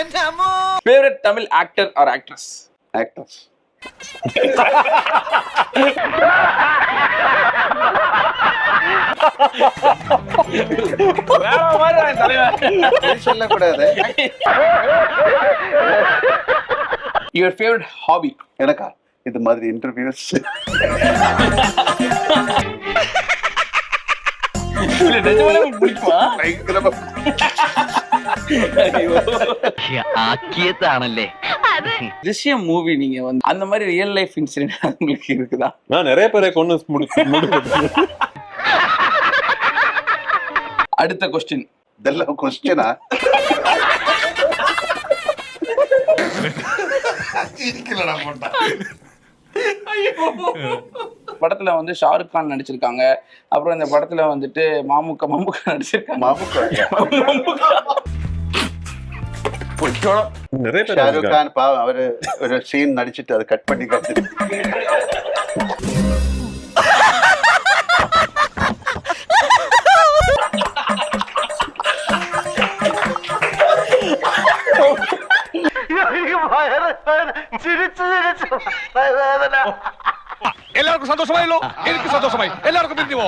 என்னமோ favourite Tamil actor or actress actors சொல்லக்கூடாது. Your favourite hobby எனக்கா? இது மாதிரி இன்டர்வியூஸ் பயங்கரமா. ஆக்கியத்தானല്ലേ மூவி நீங்க வந்து அந்த மாதிரி ரியல் லைஃப் இன்சிடென்ட் இருக்குதா நான் நிறைய பேரை கொண்டு அடுத்த கொஸ்டின் இதெல்லாம் கொஸ்டினா படத்துல வந்து ஷாருக் கான் நடிச்சிருக்காங்க அப்புறம் இந்த படத்துல வந்துட்டு மாமுக்க மாமுக்க நடிச்சிருக்காங்க மாமுக்க വിട്ടോളാം ഷാരൂഖ് ഖാൻ പാവം. അവർ ഒരു സീൻ നടിച്ചിട്ട് അത് കട്ട് പണി കട്ട് എല്ലാവർക്കും സന്തോഷമായല്ലോ. എനിക്ക് സന്തോഷമായി. എല്ലാവർക്കും പിന്തിമോ